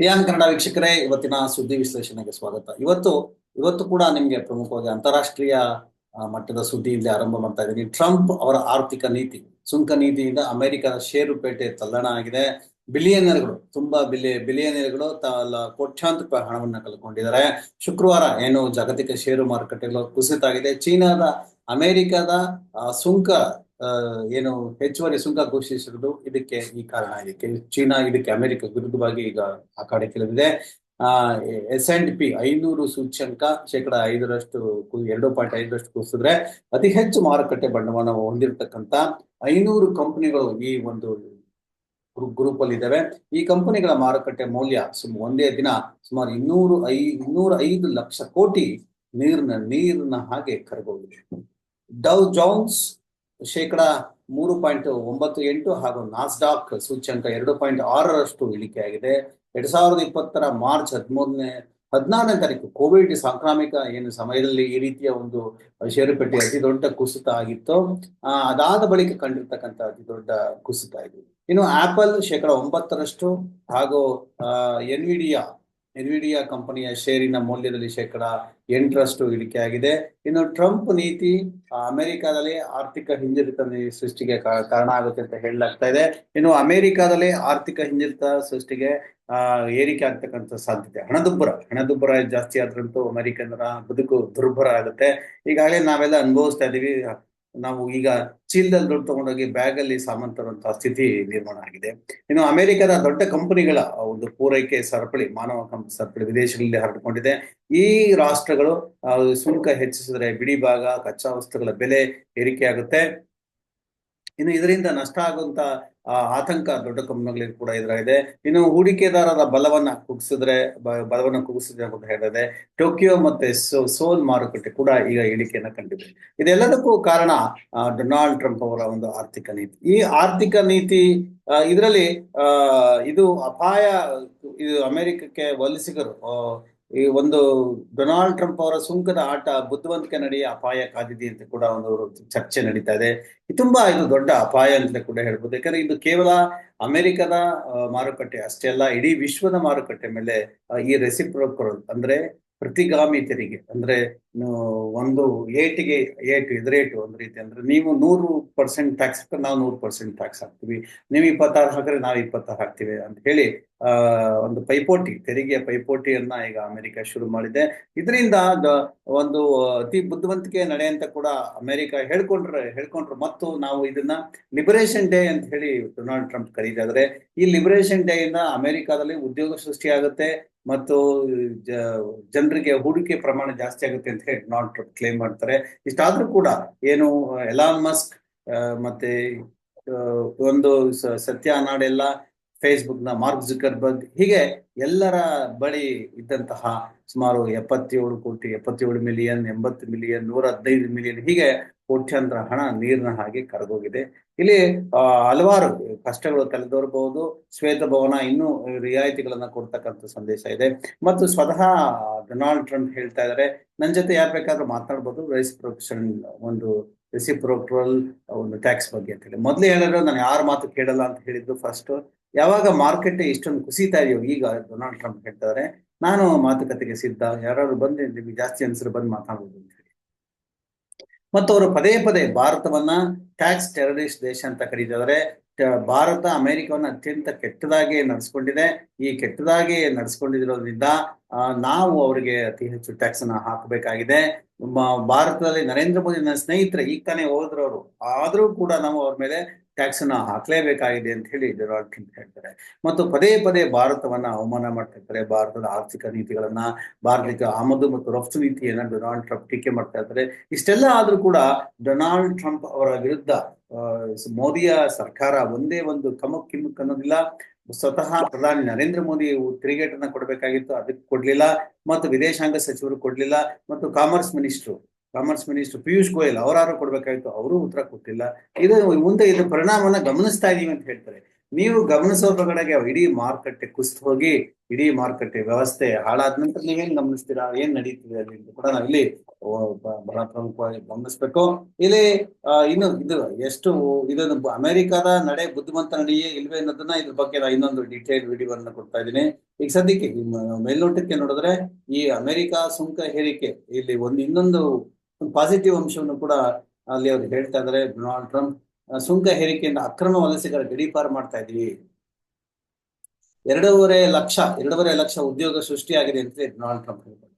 Peon Kannada ವೀಕ್ಷಕರೇ, ಇವತ್ತಿನ ಸುದ್ದಿ ವಿಶ್ಲೇಷಣೆಗೆ ಸ್ವಾಗತ. ಇವತ್ತು ಇವತ್ತು ಕೂಡ ನಿಮಗೆ ಪ್ರಮುಖವಾಗಿ ಅಂತಾರಾಷ್ಟ್ರೀಯ ಮಟ್ಟದ ಸುದ್ದಿ ಇಲ್ಲಿ ಆರಂಭ ಮಾಡ್ತಾ ಇದ್ದೀನಿ. ಟ್ರಂಪ್ ಅವರ ಆರ್ಥಿಕ ನೀತಿ. ಸುಂಕ ನೀತಿಯಿಂದ ಅಮೆರಿಕದ ಷೇರುಪೇಟೆ ತಲ್ಲಣ ಆಗಿದೆ. ಬಿಲಿಯನರ್ಗಳು, ತುಂಬಾ ಬಿಲಿ, ಬಿಲಿಯನರ್ಗಳು ಕೋಟ್ಯಾಂತರ ರೂಪಾಯಿ ಹಣವನ್ನ ಕಳ್ಕೊಂಡಿದ್ದಾರೆ. ಶುಕ್ರವಾರ ಏನು ಜಾಗತಿಕ ಷೇರು ಮಾರುಕಟ್ಟೆಗಳು ಕುಸಿತ ಆಗಿದೆ. ಚೀನಾದ, ಅಮೆರಿಕದ ಸುಂಕ ಏನು ಹೆಚ್ಚುವರಿ ಸುಂಕ ಘೋಷಿಸಿರುವುದು ಇದಕ್ಕೆ ಈ ಕಾರಣ. ಇದಕ್ಕೆ ಚೀನಾ, ಇದಕ್ಕೆ ಅಮೆರಿಕ ವಿರುದ್ಧವಾಗಿ ಈಗ ಅಖಾಡಕ್ಕಿಳಿದಿದೆ ಆ ಎಸ್ ಅಂಡ್ ಪಿ ಐನೂರು ಸೂಚ್ಯಂಕ ಶೇಕಡ ಐದರಷ್ಟು ಎರಡು ಪಾಯಿಂಟ್ ಐದರಷ್ಟು ಕುಸಿದ್ರೆ ಅತಿ ಹೆಚ್ಚು ಮಾರುಕಟ್ಟೆ ಬಂಡವಾಳ ಹೊಂದಿರತಕ್ಕಂತ ಐನೂರು ಕಂಪನಿಗಳು ಈ ಒಂದು ಗ್ರೂಪ್ ಅಲ್ಲಿ ಇದಾವೆ ಈ ಕಂಪನಿಗಳ ಮಾರುಕಟ್ಟೆ ಮೌಲ್ಯ ಸುಮ್ ಒಂದೇ ದಿನ ಸುಮಾರು ಇನ್ನೂರು ಐ, ಇನ್ನೂರ ಐದು ಲಕ್ಷ ಕೋಟಿ ನೀರಿನ ನೀರಿನ ಹಾಗೆ ಕರಗೋಗಿದೆ. ಡೌ ಜೌನ್ಸ್ ಶೇಕಡ ಮೂರು ಪಾಯಿಂಟ್ ಒಂಬತ್ತು ಎಂಟು ಹಾಗೂ ನಾಸ್ಡಾಕ್ ಸೂಚ್ಯಂಕ ಎರಡು ಪಾಯಿಂಟ್ ಆರರಷ್ಟು ಇಳಿಕೆಯಾಗಿದೆ. ಎರಡ್ ಸಾವಿರದ ಇಪ್ಪತ್ತರ ಮಾರ್ಚ್ ಹದಿಮೂರನೇ, ಹದಿನಾರನೇ ತಾರೀಕು ಕೋವಿಡ್ ಸಾಂಕ್ರಾಮಿಕ ಏನು ಸಮಯದಲ್ಲಿ ಈ ರೀತಿಯ ಒಂದು ಷೇರುಪೇಟೆ ಅತಿ ದೊಡ್ಡ ಕುಸಿತ ಆಗಿತ್ತು. ಅದಾದ ಬಳಿಕ ಕಂಡಿರ್ತಕ್ಕಂಥ ಅತಿ ದೊಡ್ಡ ಕುಸಿತ ಇದು. ಇನ್ನು ಆಪಲ್ ಶೇಕಡ ಒಂಬತ್ತರಷ್ಟು ಹಾಗೂ ಎನ್ವಿಡಿಯಾ ಎನ್ವಿಡಿಯಾ ಕಂಪನಿಯ ಷೇರಿನ ಮೌಲ್ಯದಲ್ಲಿ ಶೇಕಡ ಎಂಟರಷ್ಟು ಇಳಿಕೆಯಾಗಿದೆ ಇನ್ನು ಟ್ರಂಪ್ ನೀತಿ ಅಮೆರಿಕಾದಲ್ಲಿ ಆರ್ಥಿಕ ಹಿಂಜರಿತ ಸೃಷ್ಟಿಗೆ ಕಾರಣ ಆಗುತ್ತೆ ಅಂತ ಹೇಳಲಾಗ್ತಾ ಇದೆ. ಇನ್ನು ಅಮೆರಿಕಾದಲ್ಲಿ ಆರ್ಥಿಕ ಹಿಂಜರಿತ ಸೃಷ್ಟಿಗೆ, ಆ, ಏರಿಕೆ ಆಗ್ತಕ್ಕಂಥ ಸಾಧ್ಯತೆ. ಹಣದುಬ್ಬರ ಹಣದುಬ್ಬರ ಜಾಸ್ತಿ ಆದ್ರಂತೂ ಅಮೆರಿಕನ್ನರ ಬದುಕು ದುರ್ಬರ ಆಗುತ್ತೆ. ಈಗಾಗಲೇ ನಾವೆಲ್ಲ ಅನುಭವಿಸ್ತಾ ಇದೀವಿ ನಾವು ಈಗ ಚೀಲದಲ್ಲಿ ದುಡ್ಡು ತಗೊಂಡೋಗಿ ಬ್ಯಾಗ್ ಅಲ್ಲಿ ಸಾಮಾನು ತರುವಂತಹ ಸ್ಥಿತಿ ನಿರ್ಮಾಣ ಆಗಿದೆ. ಇನ್ನು ಅಮೆರಿಕದ ದೊಡ್ಡ ಕಂಪನಿಗಳ ಒಂದು ಪೂರೈಕೆ ಸರಪಳಿ, ಮಾನವ ಸರಪಳಿ ವಿದೇಶಗಳಲ್ಲಿ ಹರಡಿಕೊಂಡಿದೆ ಈ ರಾಷ್ಟ್ರಗಳು ಸುಂಕ ಹೆಚ್ಚಿಸಿದ್ರೆ ಬಿಡಿ ಭಾಗ, ಕಚ್ಚಾ ವಸ್ತುಗಳ ಬೆಲೆ ಏರಿಕೆ ಆಗುತ್ತೆ ಇನ್ನು ಇದರಿಂದ ನಷ್ಟ ಆಗುವಂತ ಆತಂಕ ದೊಡ್ಡ ಕಂಪನಿಗಳಿಗೆ ಕೂಡ ಇದ್ರಾಗಿದೆ ಇನ್ನು ಹೂಡಿಕೆದಾರರ ಬಲವನ್ನ ಕುಗ್ಸಿದ್ರೆ ಬಲವನ್ನ ಕುಗ್ಸಿದ್ರೆ ಅಂತ ಹೇಳಿದೆ ಟೋಕಿಯೋ ಮತ್ತೆ ಸೋಲ್ ಮಾರುಕಟ್ಟೆ ಕೂಡ ಈಗ ಇಳಿಕೆಯನ್ನ ಕಂಡಿದೆ. ಇದೆಲ್ಲದಕ್ಕೂ ಕಾರಣ ಡೊನಾಲ್ಡ್ ಟ್ರಂಪ್ ಅವರ ಒಂದು ಆರ್ಥಿಕ ನೀತಿ. ಈ ಆರ್ಥಿಕ ನೀತಿ ಇದರಲ್ಲಿ ಇದು ಅಪಾಯ, ಇದು ಅಮೆರಿಕಕ್ಕೆ ವಲಸಿಗರು ಈ ಒಂದು ಡೊನಾಲ್ಡ್ ಟ್ರಂಪ್ ಅವರ ಸುಂಕದ ಆಟ ಬುದ್ಧಿವಂತಿಕೆ ನಡೆಯ ಅಪಾಯ ಕಾದಿದೆ ಅಂತ ಕೂಡ ಒಂದು ಚರ್ಚೆ ನಡೀತಾ ಇದೆ. ತುಂಬಾ ಇದು ದೊಡ್ಡ ಅಪಾಯ ಅಂತ ಕೂಡ ಹೇಳ್ಬೋದು. ಯಾಕಂದ್ರೆ ಇದು ಕೇವಲ ಅಮೆರಿಕದ ಮಾರುಕಟ್ಟೆ ಅಷ್ಟೇ ಅಲ್ಲ, ಇಡೀ ವಿಶ್ವದ ಮಾರುಕಟ್ಟೆ ಮೇಲೆ ಈ ರೆಸಿಪ್ರೋಕಲ್ ಅಂದ್ರೆ ಪ್ರತಿಗಾಮಿ ತೆರಿಗೆ ಅಂದ್ರೆ ಒಂದು ಏಟಿಗೆ ಏಟು ಎದುರೇಟು ಒಂದ್ ರೀತಿ ಅಂದ್ರೆ ನೀವು ನೂರು ಪರ್ಸೆಂಟ್ ಟ್ಯಾಕ್ಸ್ ಹಾಕಿದ್ರೆ ನಾವು ನೂರು ಪರ್ಸೆಂಟ್ ಟ್ಯಾಕ್ಸ್ ಹಾಕ್ತೀವಿ. ನೀವು ಇಪ್ಪತ್ತಾರು ಹಾಕಿದ್ರೆ ನಾವು ಇಪ್ಪತ್ತಾರು ಹಾಕ್ತೀವಿ ಅಂತ ಹೇಳಿ, ಆ, ಒಂದು ಪೈಪೋಟಿ ತೆರಿಗೆಯ ಪೈಪೋಟಿಯನ್ನ ಈಗ ಅಮೆರಿಕ ಶುರು ಮಾಡಿದೆ. ಇದರಿಂದ ಒಂದು ಅತಿ ಬುದ್ಧಿವಂತಿಕೆ ನಡೆ ಅಂತ ಕೂಡ ಅಮೆರಿಕ ಹೇಳ್ಕೊಂಡ್ರೆ, ಹೇಳ್ಕೊಂಡ್ರು. ಮತ್ತು ನಾವು ಇದನ್ನ ಲಿಬರೇಷನ್ ಡೇ ಅಂತ ಹೇಳಿ ಡೊನಾಲ್ಡ್ ಟ್ರಂಪ್ ಕರೀತಾದ್ರೆ ಈ ಲಿಬರೇಷನ್ ಡೇ ಇಂದ ಅಮೆರಿಕಾದಲ್ಲಿ ಉದ್ಯೋಗ ಸೃಷ್ಟಿಯಾಗುತ್ತೆ. ಮತ್ತು ಜನರಿಗೆ ಹೂಡಿಕೆ ಪ್ರಮಾಣ ಜಾಸ್ತಿ ಆಗುತ್ತೆ ಅಂತ ಹೇಳಿ ನಾಟ್ ಕ್ಲೇಮ್ ಮಾಡ್ತಾರೆ. ಇಷ್ಟಾದ್ರೂ ಕೂಡ ಏನು ಎಲಾನ್ ಮಸ್ಕ್ ಮತ್ತೆ ಒಂದು ಸತ್ಯ ನಾಡೆಲ್ಲ ಫೇಸ್ಬುಕ್ನ ಮಾರ್ಕ್ ಜುಕರ್ಬರ್ಗ್ ಹೀಗೆ ಎಲ್ಲರ ಬಳಿ ಇದ್ದಂತಹ ಸುಮಾರು ಎಪ್ಪತ್ತೇಳು ಕೋಟಿ, ಎಪ್ಪತ್ತೇಳು ಮಿಲಿಯನ್ ಎಂಬತ್ತು ಮಿಲಿಯನ್ ನೂರ ಹದಿನೈದು ಮಿಲಿಯನ್ ಹೀಗೆ ಕೋಟ್ಯಾಂತರ ಹಣ ನೀರಿನ ಹಾಗೆ ಕರಗೋಗಿದೆ ಇಲ್ಲಿ ಹಲವಾರು ಕಷ್ಟಗಳು ತಲೆದೋರಬಹುದು. ಶ್ವೇತಭವನ ಇನ್ನೂ ರಿಯಾಯಿತಿಗಳನ್ನ ಕೊಡ್ತಕ್ಕಂಥ ಸಂದೇಶ ಇದೆ. ಮತ್ತು ಸ್ವತಃ ಡೊನಾಲ್ಡ್ ಟ್ರಂಪ್ ಹೇಳ್ತಾ ಇದಾರೆ ನನ್ನ ಜೊತೆ ಯಾರು ಬೇಕಾದ್ರೂ ಮಾತನಾಡ್ಬೋದು ಪ್ರೊಫೆಷನ್ ಒಂದು ರೆಸಿಪ್ರೋಕ್ರಲ್ ಒಂದು ಟ್ಯಾಕ್ಸ್ ಬಗ್ಗೆ ಅಂತ ಹೇಳಿ. ಮೊದಲೇ ಹೇಳಿದ್ರು ನಾನು ಯಾರ ಮಾತು ಕೇಳಲ್ಲ ಅಂತ ಹೇಳಿದ್ದು ಫಸ್ಟ್ ಯಾವಾಗ ಮಾರ್ಕೆಟ್ ಇಷ್ಟೊಂದು ಕುಸಿತಾ ಇದೆಯೋ ಈಗ ಡೊನಾಲ್ಡ್ ಟ್ರಂಪ್ ಹೇಳ್ತಾರೆ ನಾನು ಮಾತುಕತೆಗೆ ಸಿದ್ಧ. ಯಾರು ಬಂದು ನಿಮಗೆ ಜಾಸ್ತಿ ಅನ್ಸರು ಬಂದು ಮಾತಾಡ್ಬೋದು ಅಂತ ಮತ್ತು ಅವರು ಪದೇ ಪದೇ ಭಾರತವನ್ನ ಟ್ಯಾಕ್ಸ್ ಟೆರರಿಸ್ಟ್ ದೇಶ ಅಂತ ಕರೀತಿದ್ದಾರೆ ಭಾರತ ಅಮೆರಿಕವನ್ನು ಅತ್ಯಂತ ಕೆಟ್ಟದಾಗಿ ನಡೆಸ್ಕೊಂಡಿದೆ. ಈ ಕೆಟ್ಟದಾಗಿ ನಡೆಸ್ಕೊಂಡಿರೋದ್ರಿಂದ ನಾವು ಅವರಿಗೆ ಅತಿ ಹೆಚ್ಚು ಟ್ಯಾಕ್ಸ್ ಅನ್ನ ಹಾಕಬೇಕಾಗಿದೆ. ಭಾರತದಲ್ಲಿ ನರೇಂದ್ರ ಮೋದಿ ನನ್ನ ಸ್ನೇಹಿತರೆ, ಈಗ ತಾನೇ ಹೋದ್ರವರು. ಆದ್ರೂ ಕೂಡ ನಾವು ಅವ್ರ ಮೇಲೆ ಟ್ಯಾಕ್ಸ್ ಅನ್ನ ಹಾಕ್ಲೇಬೇಕಾಗಿದೆ ಅಂತ ಹೇಳಿ ಡೊನಾಲ್ಡ್ ಟ್ರಂಪ್ ಹೇಳ್ತಾರೆ. ಮತ್ತು ಪದೇ ಪದೇ ಭಾರತವನ್ನ ಅವಮಾನ ಮಾಡ್ತಾ ಭಾರತದ ಆರ್ಥಿಕ ನೀತಿಗಳನ್ನ ಭಾರತದ ಆಮದು ಮತ್ತು ರಫ್ತು ನೀತಿಯನ್ನ ಡೊನಾಲ್ಡ್ ಟ್ರಂಪ್ ಟೀಕೆ ಮಾಡ್ತಾ ಇರ್ತಾರೆ. ಇಷ್ಟೆಲ್ಲ ಆದ್ರೂ ಕೂಡ ಡೊನಾಲ್ಡ್ ಟ್ರಂಪ್ ಅವರ ವಿರುದ್ಧ ಮೋದಿಯ ಸರ್ಕಾರ ಒಂದೇ ಒಂದು ಕಮಕ್ ಕಿಮ್ಮಕ್ ಅನ್ನೋದಿಲ್ಲ. ಸ್ವತಃ ಪ್ರಧಾನಿ ನರೇಂದ್ರ ಮೋದಿ ತಿರುಗೇಟನ್ನ ಕೊಡಬೇಕಾಗಿತ್ತು, ಅದಕ್ಕೆ ಕೊಡ್ಲಿಲ್ಲ. ಮತ್ತು ವಿದೇಶಾಂಗ ಸಚಿವರು ಕೊಡ್ಲಿಲ್ಲ. ಮತ್ತು commerce minister, commerce minister Piyush Goyal ಅವರಾರು ಕೊಡ್ಬೇಕಾಗಿತ್ತು, ಅವರು ಉತ್ತರ ಕೊಟ್ಟಿಲ್ಲ. ಇದು ಮುಂದೆ ಇದು ಪರಿಣಾಮನ ಗಮನಿಸ್ತಾ ಇದೀವಿ ಅಂತ ಹೇಳ್ತಾರೆ. ನೀವು ಗಮನಿಸೋ ಕಡೆಗೆ ಇಡೀ ಮಾರುಕಟ್ಟೆ ಕುಸಿದು ಹೋಗಿ ಇಡೀ ಮಾರುಕಟ್ಟೆ ವ್ಯವಸ್ಥೆ ಹಾಳಾದ ನಂತರ ನೀವೇನ್ ಗಮನಿಸ್ತೀರಾ? ಏನ್ ನಡೀತಿದೆ ಅಲ್ಲಿ ಕೂಡ ನಾವಿಲ್ಲಿ ಬಹಳ ಪ್ರಮುಖವಾಗಿ ಗಮನಿಸ್ಬೇಕು. ಇಲ್ಲಿ ಇನ್ನು ಇದು ಎಷ್ಟು ಇದೊಂದು ಅಮೆರಿಕದ ನಡೆ ಬುದ್ಧಿವಂತ ನಡೆಯೇ ಇಲ್ವೇ ಅನ್ನೋದನ್ನ ಇದ್ರ ಬಗ್ಗೆ ನಾ ಇನ್ನೊಂದು ಡೀಟೇಲ್ ವಿಡಿಯೋವನ್ನ ಕೊಡ್ತಾ ಇದ್ದೀನಿ. ಈಗ ಸದ್ಯಕ್ಕೆ ಮೇಲ್ನೋಟಕ್ಕೆ ನೋಡಿದ್ರೆ ಈ ಅಮೆರಿಕ ಸುಂಕ ಹೇರಿಕೆ, ಇಲ್ಲಿ ಒಂದು ಇನ್ನೊಂದು ಪಾಸಿಟಿವ್ ಅಂಶವನ್ನು ಕೂಡ ಅಲ್ಲಿ ಅವ್ರು ಹೇಳ್ತಾ ಇದಾರೆ. ಡೊನಾಲ್ಡ್ ಟ್ರಂಪ್ ಸುಂಕ ಹೇರಿಕೆಯಿಂದ ಅಕ್ರಮ ವಲಸಿಗರ ಗಡೀಪಾರು ಮಾಡ್ತಾ ಇದೀವಿ ಎರಡೂವರೆ ಲಕ್ಷ ಎರಡೂವರೆ ಲಕ್ಷ ಉದ್ಯೋಗ ಸೃಷ್ಟಿಯಾಗಿದೆ ಅಂತ ಡೊನಾಲ್ಡ್ ಟ್ರಂಪ್ ಹೇಳ್ತಾರೆ.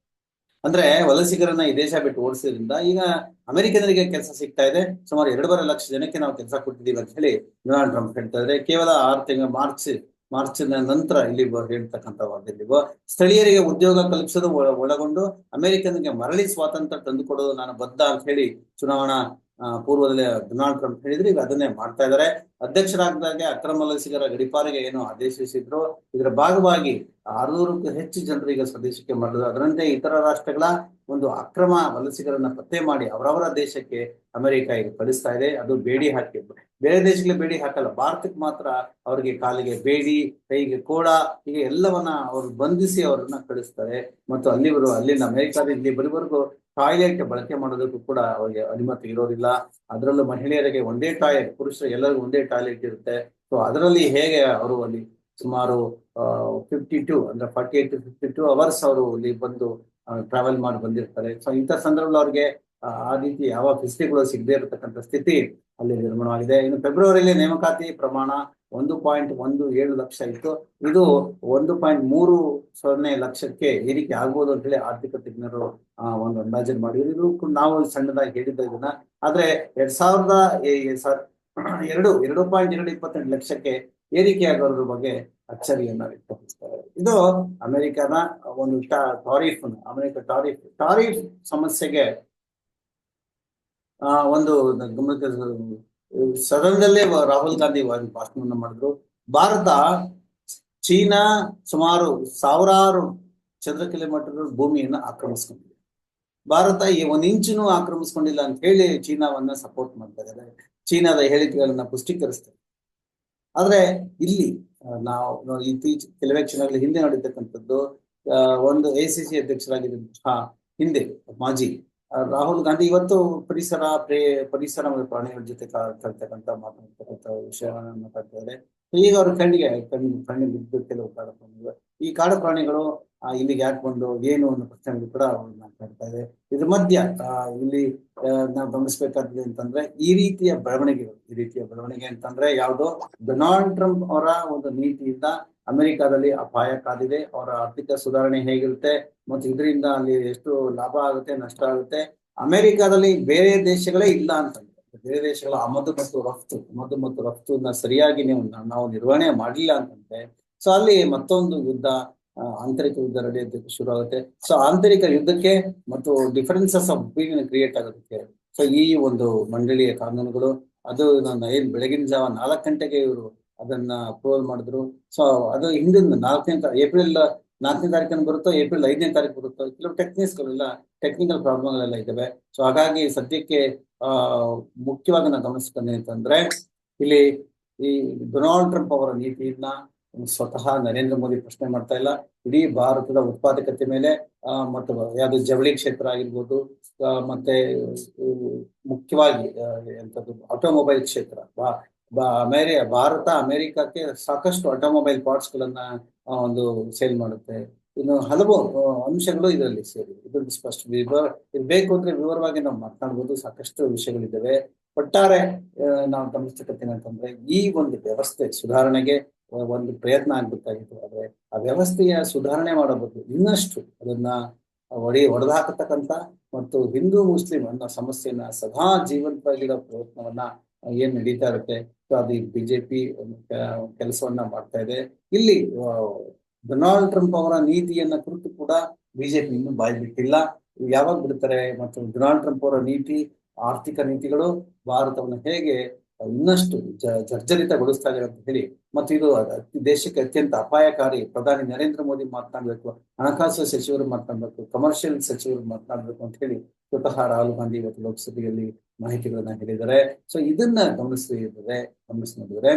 ಅಂದ್ರೆ ವಲಸಿಗರನ್ನ ಈ ದೇಶ ಬಿಟ್ಟು ಓಡಿಸೋದ್ರಿಂದ ಈಗ ಅಮೆರಿಕನರಿಗೆ ಕೆಲಸ ಸಿಗ್ತಾ ಇದೆ. ಸುಮಾರು ಎರಡೂವರೆ ಲಕ್ಷ ಜನಕ್ಕೆ ನಾವು ಕೆಲಸ ಕೊಟ್ಟಿದ್ದೀವಿ ಅಂತ ಹೇಳಿ ಡೊನಾಲ್ಡ್ ಟ್ರಂಪ್ ಹೇಳ್ತಾ ಇದ್ರೆ ಕೇವಲ ಆರು ತಿಂಗಳ ಮಾರ್ಚ್ ಮಾರ್ಚ್ ನಂತರ ಇಲ್ಲಿ ಹೇಳ್ತಕ್ಕಂಥ ವಾರ್ತೆಯಲ್ಲಿ ಸ್ಥಳೀಯರಿಗೆ ಉದ್ಯೋಗ ಕಲ್ಪಿಸೋದು ಒಳ- ಒಳಗೊಂಡು ಅಮೆರಿಕನ್ಗೆ ಮರಳಿ ಸ್ವಾತಂತ್ರ್ಯ ತಂದುಕೊಡೋದು ನಾನು ಬದ್ಧ ಅಂತ ಹೇಳಿ ಚುನಾವಣಾ ಪೂರ್ವದಲ್ಲಿ ಡೊನಾಲ್ಡ್ ಟ್ರಂಪ್ ಹೇಳಿದ್ರೆ, ಈಗ ಅದನ್ನೇ ಮಾಡ್ತಾ ಇದ್ದಾರೆ. ಅಧ್ಯಕ್ಷರಾಗದಾಗೆ ಅಕ್ರಮ ವಲಸಿಗರ ಗಡಿಪಾರಿಗೆ ಏನು ಆದೇಶಿಸಿದ್ರು ಇದರ ಭಾಗವಾಗಿ ಆರ್ನೂರಕ್ಕೂ ಹೆಚ್ಚು ಜನರು ಈಗ ಸ್ವದೇಶಕ್ಕೆ ಮರಳಿದ್ರು. ಅದರಂತೆ ಇತರ ರಾಷ್ಟ್ರಗಳ ಒಂದು ಅಕ್ರಮ ವಲಸಿಗರನ್ನ ಪತ್ತೆ ಮಾಡಿ ಅವರವರ ದೇಶಕ್ಕೆ ಅಮೆರಿಕ ಈಗ ಕಳಿಸ್ತಾ ಇದೆ. ಅದು ಬೇಡಿ ಹಾಕಿ. ಬೇರೆ ದೇಶಗಳಿಗೆ ಬೇಡಿ ಹಾಕಲ್ಲ. ಭಾರತಕ್ಕೆ ಮಾತ್ರ ಅವರಿಗೆ ಕಾಲಿಗೆ ಬೇಡಿ, ಕೈಗೆ ಕೋಡ, ಹೀಗೆ ಎಲ್ಲವನ್ನ ಅವರು ಬಂಧಿಸಿ ಅವರನ್ನ ಕಳಿಸ್ತಾರೆ. ಮತ್ತು ಅಲ್ಲಿವರು ಅಲ್ಲಿಂದ ಅಮೆರಿಕಾದ ಇಲ್ಲಿ ಬರುವವರೆಗೂ ಟಾಯ್ಲೆಟ್ ಬಳಕೆ ಮಾಡೋದಕ್ಕೂ ಕೂಡ ಅವರಿಗೆ ಅನುಮತಿ ಇರೋದಿಲ್ಲ. ಅದರಲ್ಲೂ ಮಹಿಳೆಯರಿಗೆ ಒಂದೇ ಟಾಯ್ಲೆಟ್ ಪುರುಷರು ಎಲ್ಲರಿಗೂ ಒಂದೇ ಟಾಯ್ಲೆಟ್ ಇರುತ್ತೆ. ಸೊ ಅದರಲ್ಲಿ ಹೇಗೆ ಅವರು ಅಲ್ಲಿ ಸುಮಾರು ಫಿಫ್ಟಿ ಟು ಅಂದ್ರೆ forty eight to fifty two hours ಅವರು ಇಲ್ಲಿ ಬಂದು ಟ್ರಾವೆಲ್ ಮಾಡಿ ಬಂದಿರ್ತಾರೆ. ಸೊ ಇಂಥ ಸಂದರ್ಭದಲ್ಲಿ ಅವ್ರಿಗೆ, ಆ ರೀತಿ ಯಾವ ಫೆಸಿಲಿಟಿಗಳು ಸಿಗದೇ ಇರತಕ್ಕಂಥ ಸ್ಥಿತಿ ಅಲ್ಲಿ ನಿರ್ಮಾಣವಾಗಿದೆ. ಇನ್ನು ಫೆಬ್ರವರಿಯಲ್ಲಿ ನೇಮಕಾತಿ ಪ್ರಮಾಣ ಒಂದು ಪಾಯಿಂಟ್ ಒಂದು ಏಳು ಲಕ್ಷ ಇತ್ತು. ಇದು ಒಂದು ಪಾಯಿಂಟ್ ಮೂರು ಸೊನ್ನೆ ಲಕ್ಷಕ್ಕೆ ಏರಿಕೆ ಆಗ್ಬೋದು ಅಂತ ಹೇಳಿ ಆರ್ಥಿಕ ತಜ್ಞರು ಒಂದು ಅಂದಾಜನ್ ಮಾಡಿದ್ರು. ನಾವು ಸಣ್ಣದಾಗಿ ಹೇಳಿದ್ದ ಇದನ್ನ. ಆದ್ರೆ ಎರಡ್ ಸಾವಿರದ ಎರಡು ಎರಡು ಪಾಯಿಂಟ್ ಎರಡು ಇಪ್ಪತ್ತೆಂಟು ಲಕ್ಷಕ್ಕೆ ಏರಿಕೆ ಆಗೋದ್ರ ಬಗ್ಗೆ ಅಚ್ಚರಿಯನ್ನ ವ್ಯಕ್ತಪಡಿಸ್ತಾರೆ. ಇದು ಅಮೆರಿಕಾನ ಒಂದು ಟಾರಿಫ್, ಅಮೆರಿಕ ಟಾರಿಫ್ ಟಾರಿಫ್ ಸಮಸ್ಯೆಗೆ, ಆ, ಒಂದು ಗಮನಕ್ಕೆ ಸದನದಲ್ಲೇ ರಾಹುಲ್ ಗಾಂಧಿ ಭಾಷಣವನ್ನ ಮಾಡಿದ್ರು. ಭಾರತ ಚೀನಾ ಸುಮಾರು ಸಾವಿರಾರು ಚದರ ಕಿಲೋಮೀಟರ್ ಭೂಮಿಯನ್ನು ಆಕ್ರಮಿಸ್ಕೊಂಡಿದೆ. ಭಾರತ ಈ ಒಂದ್ ಇಂಚಿನೂ ಆಕ್ರಮಿಸ್ಕೊಂಡಿಲ್ಲ ಅಂತ ಹೇಳಿ ಚೀನಾವನ್ನ ಸಪೋರ್ಟ್ ಮಾಡ್ತಾ ಚೀನಾದ ಹೇಳಿಕೆಗಳನ್ನ ಪುಷ್ಟೀಕರಿಸ್ತಾರೆ. ಆದ್ರೆ ಇಲ್ಲಿ ನಾವು ಇತ್ತೀಚೆ, ಕೆಲವೇ ಕ್ಷಣಗಳ ಹಿಂದೆ ನೋಡಿರ್ತಕ್ಕಂಥದ್ದು ಒಂದು ಎ ಸಿ ಸಿ ಅಧ್ಯಕ್ಷರಾಗಿದ್ದಂತಹ ಹಿಂದೆ, ಮಾಜಿ ರಾಹುಲ್ ಗಾಂಧಿ ಇವತ್ತು ಪರಿಸರ ಪ್ರೇ ಪರಿಸರ ಪ್ರಾಣಿಗಳ ಜೊತೆ ಕಾ- ಕಲಿತಕ್ಕಂಥ ಮಾತನಾಡ್ತಕ್ಕಂಥ ವಿಷಯವನ್ನು ಮಾತಾಡ್ತಿದ್ದಾರೆ ಈಗ ಅವ್ರ ಕಣ್ಣಿಗೆ, ಕಣ್ಣು, ಕಣ್ಣಿಗೆ ಬಿದ್ದು ಕೆಲವು ಕಾಡು ಪ್ರಾಣಿಗಳು. ಈ ಕಾಡು ಪ್ರಾಣಿಗಳು ಇಲ್ಲಿಗೆ ಯಾಕೆ ಬಂದು ಏನು ಅನ್ನೋ ಪ್ರಶ್ನೆಗಳು ಕೂಡ ಅವ್ರು ಮಾತಾಡ್ತಾ ಇದೆ ಇದ್ರ ಮಧ್ಯ ಇಲ್ಲಿ ನಾವು ಗಮನಿಸ್ಬೇಕಾದ್ರೆ ಅಂತಂದ್ರೆ ಈ ರೀತಿಯ ಬೆಳವಣಿಗೆಗಳು, ಈ ರೀತಿಯ ಬೆಳವಣಿಗೆ ಅಂತಂದ್ರೆ ಯಾವುದು ಡೊನಾಲ್ಡ್ ಟ್ರಂಪ್ ಅವರ ಒಂದು ನೀತಿಯಿಂದ ಅಮೆರಿಕಾದಲ್ಲಿ ಅಪಾಯ ಕಾದಿದೆ. ಅವರ ಆರ್ಥಿಕ ಸುಧಾರಣೆ ಹೇಗಿರುತ್ತೆ, ಮತ್ತು ಇದರಿಂದ ಅಲ್ಲಿ ಎಷ್ಟು ಲಾಭ ಆಗುತ್ತೆ, ನಷ್ಟ ಆಗುತ್ತೆ. ಅಮೆರಿಕಾದಲ್ಲಿ ಬೇರೆ ದೇಶಗಳೇ ಇಲ್ಲ ಅಂತಂದ್ರೆ ಬೇರೆ ದೇಶಗಳ ಆಮದು ಮತ್ತು ರಫ್ತು ಆಮದು ಮತ್ತು ರಫ್ತುನ ಸರಿಯಾಗಿ ನೀವು ನಾವು ನಿರ್ವಹಣೆ ಮಾಡಲಿಲ್ಲ ಅಂತಂದ್ರೆ ಸೊ ಅಲ್ಲಿ ಮತ್ತೊಂದು ಯುದ್ಧ ಆಂತರಿಕ ಯುದ್ಧ ನಡೆಯೋದಕ್ಕೆ ಶುರು ಆಗುತ್ತೆ ಸೊ ಆಂತರಿಕ ಯುದ್ಧಕ್ಕೆ ಮತ್ತು ಡಿಫರೆನ್ಸಸ್ ಆಫ್ ಒಪಿನಿಯನ್ ಕ್ರಿಯೇಟ್ ಆಗೋದಕ್ಕೆ ಸೊ ಈ ಒಂದು ಮಂಡಳಿಯ ಕಾನೂನುಗಳು, ಅದು ನನ್ನ ಏನ್ ಬೆಳಗಿನ ಜಾವ ನಾಲ್ಕು ಗಂಟೆಗೆ ಇವರು ಅದನ್ನ ಅಪ್ರೂವಲ್ ಮಾಡಿದ್ರು. ಸೊ ಅದು ಹಿಂದಿನ ನಾಲ್ಕನೇ ಏಪ್ರಿಲ್ ನಾಲ್ಕನೇ ತಾರೀಕನ್ನು ಬರುತ್ತೋ, ಏಪ್ರಿಲ್ ಐದನೇ ತಾರೀಕು ಬರುತ್ತೋ, ಕೆಲವು ಟೆಕ್ನಿಕ್ಸ್ಗಳೆಲ್ಲ ಟೆಕ್ನಿಕಲ್ ಪ್ರಾಬ್ಲಮ್ಗಳೆಲ್ಲ ಇದ್ದಾವೆ. ಸೊ ಹಾಗಾಗಿ ಸದ್ಯಕ್ಕೆ ಆ, ಮುಖ್ಯವಾಗಿ ನಾನು ಗಮನಿಸ್ಕೊಂಡೆ ಅಂತಂದ್ರೆ, ಇಲ್ಲಿ ಈ ಡೊನಾಲ್ಡ್ ಟ್ರಂಪ್ ಅವರ ನೀತಿಯನ್ನ ಸ್ವತಃ ನರೇಂದ್ರ ಮೋದಿ ಪ್ರಶ್ನೆ ಮಾಡ್ತಾ ಇಲ್ಲ. ಇಡೀ ಭಾರತದ ಉತ್ಪಾದಕತೆ ಮೇಲೆ ಮತ್ತು ಯಾವುದು ಜವಳಿ ಕ್ಷೇತ್ರ ಆಗಿರ್ಬೋದು ಮತ್ತೆ ಮುಖ್ಯವಾಗಿ ಎಂಥದ್ದು ಆಟೋಮೊಬೈಲ್ ಕ್ಷೇತ್ರ. ಅಮೇರಿ, ಭಾರತ ಅಮೆರಿಕಕ್ಕೆ ಸಾಕಷ್ಟು ಆಟೋಮೊಬೈಲ್ ಪಾರ್ಟ್ಸ್ ಗಳನ್ನ ಒಂದು ಸೇಲ್ ಮಾಡುತ್ತೆ. ಇನ್ನು ಹಲವು ಅಂಶಗಳು ಇದರಲ್ಲಿ ಸೇರಿ. ಇದರಲ್ಲಿ ಸ್ಪಷ್ಟ ವಿವರ ಇದು ಬೇಕು ಅಂದ್ರೆ ವಿವರವಾಗಿ ನಾವು ಮಾತನಾಡ್ಬೋದು. ಸಾಕಷ್ಟು ವಿಷಯಗಳಿದ್ದಾವೆ. ಒಟ್ಟಾರೆ ನಾವು ಗಮನಿಸ್ತಕ್ಕಂಥದ್ದು ಅಂತಂದ್ರೆ ಈ ಒಂದು ವ್ಯವಸ್ಥೆ ಸುಧಾರಣೆಗೆ ಒಂದು ಪ್ರಯತ್ನ ಆಗ್ಬೇಕಾಗಿತ್ತು. ಆದ್ರೆ ಆ ವ್ಯವಸ್ಥೆಯ ಸುಧಾರಣೆ ಮಾಡೋ ಬದಲು ಇನ್ನಷ್ಟು ಅದನ್ನ ಒಡೆ ಒಡೆದಾಕತಕ್ಕಂತ ಮತ್ತು ಹಿಂದೂ ಮುಸ್ಲಿಂ ಅನ್ನೋ ಸಮಸ್ಯೆಯನ್ನ ಸದಾ ಜೀವಂತವಾಗಿಡೋ ಪ್ರಯತ್ನವನ್ನ ಏನ್ ನಡೀತಾ ಇರುತ್ತೆ. ಅದು ಬಿಜೆಪಿ ಕೆಲಸವನ್ನ ಮಾಡ್ತಾ ಇದೆ. ಇಲ್ಲಿ ಡೊನಾಲ್ಡ್ ಟ್ರಂಪ್ ಅವರ ನೀತಿಯನ್ನ ಕುರಿತು ಕೂಡ ಬಿಜೆಪಿ ಇನ್ನೂ ಬಾಯಿ ಬಿಟ್ಟಿಲ್ಲ. ಇವು ಯಾವಾಗ ಬಿಡ್ತಾರೆ ಮತ್ತು ಡೊನಾಲ್ಡ್ ಟ್ರಂಪ್ ಅವರ ನೀತಿ, ಆರ್ಥಿಕ ನೀತಿಗಳು ಭಾರತವನ್ನು ಹೇಗೆ ಇನ್ನಷ್ಟು ಜ, ಜರ್ಜರಿತಗೊಳಿಸ್ತಾ ಇದೆ ಅಂತ ಹೇಳಿ ಮತ್ತು ಇದು ದೇಶಕ್ಕೆ ಅತ್ಯಂತ ಅಪಾಯಕಾರಿ ಪ್ರಧಾನಿ ನರೇಂದ್ರ ಮೋದಿ ಮಾತನಾಡಬೇಕು, ಹಣಕಾಸು ಸಚಿವರು ಮಾತನಾಡಬೇಕು ಕಮರ್ಷಿಯಲ್ ಸಚಿವರು ಮಾತನಾಡಬೇಕು ಅಂತ ಹೇಳಿ ಸ್ವತಃ ರಾಹುಲ್ ಗಾಂಧಿ ಇವತ್ತು ಲೋಕಸಭೆಯಲ್ಲಿ ಮಾಹಿತಿಗಳನ್ನ ಹೇಳಿದ್ದಾರೆ. ಸೊ ಇದನ್ನ ಗಮನಿಸಿದ್ರೆ ಗಮನಿಸಿ ನೋಡಿದ್ರೆ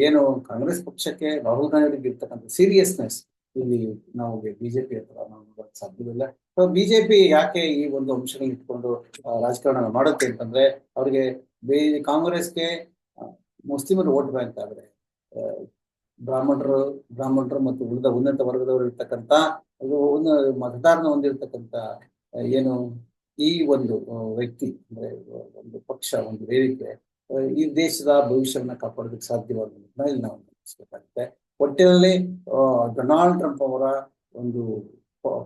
ಏನು ಕಾಂಗ್ರೆಸ್ ಪಕ್ಷಕ್ಕೆ ರಾಹುಲ್ ಗಾಂಧಿ ಇರ್ತಕ್ಕಂಥ ಸೀರಿಯಸ್ನೆಸ್ ಇಲ್ಲಿ ನಾವು ಬಿಜೆಪಿ ಹತ್ರ ನಾವು ಸಾಧ್ಯವಿಲ್ಲ ಬಿಜೆಪಿ ಯಾಕೆ ಈ ಒಂದು ಅಂಶಗಳನ್ನ ಇಟ್ಕೊಂಡು ರಾಜಕಾರಣ ಮಾಡುತ್ತೆ ಅಂತಂದ್ರೆ ಅವ್ರಿಗೆ ಬೇ ಕಾಂಗ್ರೆಸ್ಗೆ ಮುಸ್ಲಿಮರು ವೋಟ್ ಬ್ಯಾಂಕ್ ಆದ್ರೆ ಬ್ರಾಹ್ಮಣರು ಬ್ರಾಹ್ಮಣರು ಮತ್ತು ಉಳಿದ ಉನ್ನತ ವರ್ಗದವರು ಇರ್ತಕ್ಕಂಥ ಒಂದು ಮತದಾರನ ಹೊಂದಿರತಕ್ಕಂಥ ಆ, ಏನು ಈ ಒಂದು ವ್ಯಕ್ತಿ ಅಂದ್ರೆ ಒಂದು ಪಕ್ಷ ಒಂದು ವೇದಿಕೆ ಈ ದೇಶದ ಭವಿಷ್ಯವನ್ನ ಕಾಪಾಡೋದಕ್ಕೆ ಸಾಧ್ಯವಾಗುವುದನ್ನ ಇಲ್ಲಿ ನಾವು ಗಮನಿಸಬೇಕಾಗುತ್ತೆ. ಒಟ್ಟಿನಲ್ಲಿ ಡೊನಾಲ್ಡ್ ಟ್ರಂಪ್ ಅವರ ಒಂದು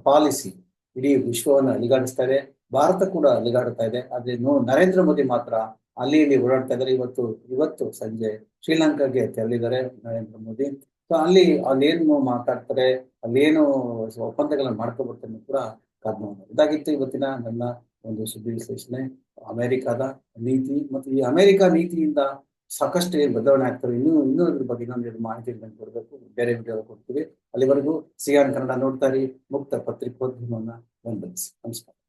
ಪಾಲಿಸಿ ಇಡೀ ವಿಶ್ವವನ್ನು ಅಲಿಗಾಡಿಸ್ತಾ ಇದೆ. ಭಾರತ ಕೂಡ ಅಲಿಗಾಡ್ತಾ ಇದೆ. ಆದ್ರೆ ನೋ, ನರೇಂದ್ರ ಮೋದಿ ಮಾತ್ರ ಅಲ್ಲಿ ಇಲ್ಲಿ ಓಡಾಡ್ತಾ ಇದ್ದಾರೆ. ಇವತ್ತು ಇವತ್ತು ಸಂಜೆ ಶ್ರೀಲಂಕಾಗೆ ತೆರಳಿದ್ದಾರೆ ನರೇಂದ್ರ ಮೋದಿ. ಸೊ ಅಲ್ಲಿ ಅಲ್ಲೇನು ಮಾತಾಡ್ತಾರೆ, ಅಲ್ಲೇನು ಒಪ್ಪಂದಗಳನ್ನ ಮಾಡ್ಕೊಬರ್ತಾರೆ ಕೂಡ ನೋಡೋಣ ಇದಾಗಿತ್ತು ಇವತ್ತಿನ ನನ್ನ ಒಂದು ಸುದ್ದಿ ವಿಶ್ಲೇಷಣೆ. ಅಮೆರಿಕದ ನೀತಿ ಮತ್ತು ಈ ಅಮೆರಿಕ ನೀತಿಯಿಂದ ಸಾಕಷ್ಟು ಏನು ಬದಲಾವಣೆ ಆಗ್ತಾರೆ, ಇನ್ನೂ ಇನ್ನೂ ಇದ್ರ ಬಗ್ಗೆ ಇನ್ನೊಂದು ಮಾಹಿತಿ ಕೊಡಬೇಕು. ಬೇರೆ ವಿಡಿಯೋ ಕೊಡ್ತೀವಿ. ಅಲ್ಲಿವರೆಗೂ ಸಿಯಾನ್ ಕನ್ನಡ ನೋಡ್ತಾ ಮುಕ್ತ ಪತ್ರಿಕೋದ್ಯಮವನ್ನ ಬೆಂಬಲಿಸಿ. ನಮಸ್ಕಾರ.